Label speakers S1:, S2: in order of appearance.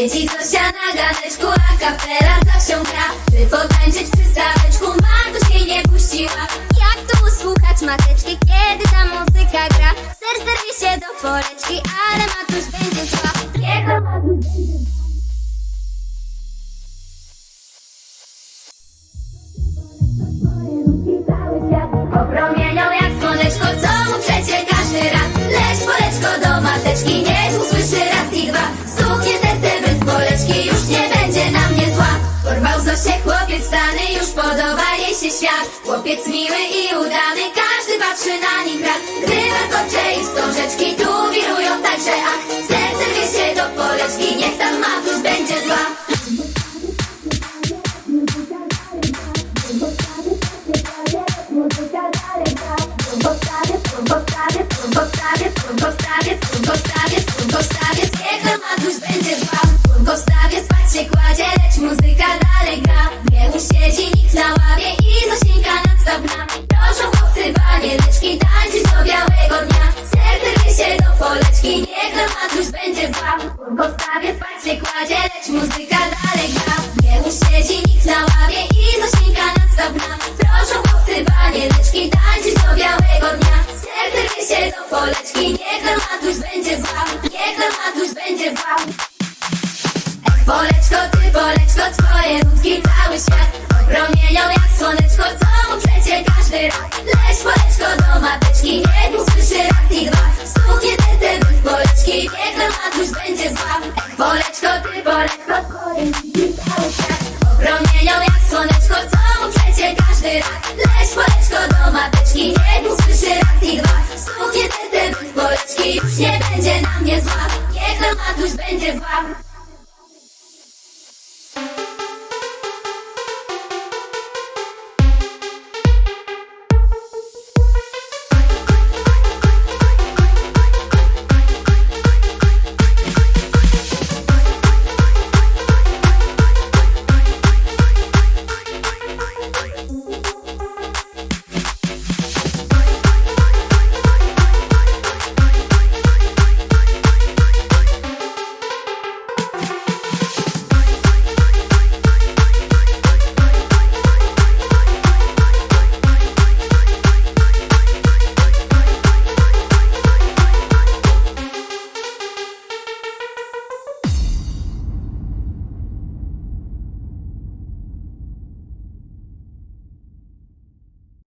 S1: Siedzi Zosia na ganeczku, a kapela zawsze gra By potańczyć przy staweczku, Martuś jej nie puściła
S2: Jak tu usłuchać mateczki, kiedy ta muzyka gra? Serce rwie się do poleczki, ale matuś będzie zła.
S1: Niech nam Matuś będzie świat Opromienią jak słoneczko, co mu przecie każdy raz Leć poleczko do mateczki, niech Chłopiec miły i udany, każdy patrzy na nich rad Gdy warkocze i wstążeczki tu wirują także ach Serce rwie się do poleczki, niech tam matusz będzie zła Matuś będzie zła W postawie spać się kładzie, lecz muzyka dalej gra. Nie usiedzi nikt na ławie i Zosieńka nad stablami Proszą chłopcy panieneczki tańczyć do białego dnia. Serce się do poleczki, niech Matuś będzie zła Niech Matuś będzie zła Ech, Poleczko, ty Poleczko, twoje nutki cały świat Promienią jak słoneczko, co mu przecie każdy raz Leś Poleczko do mateczki, niech każdy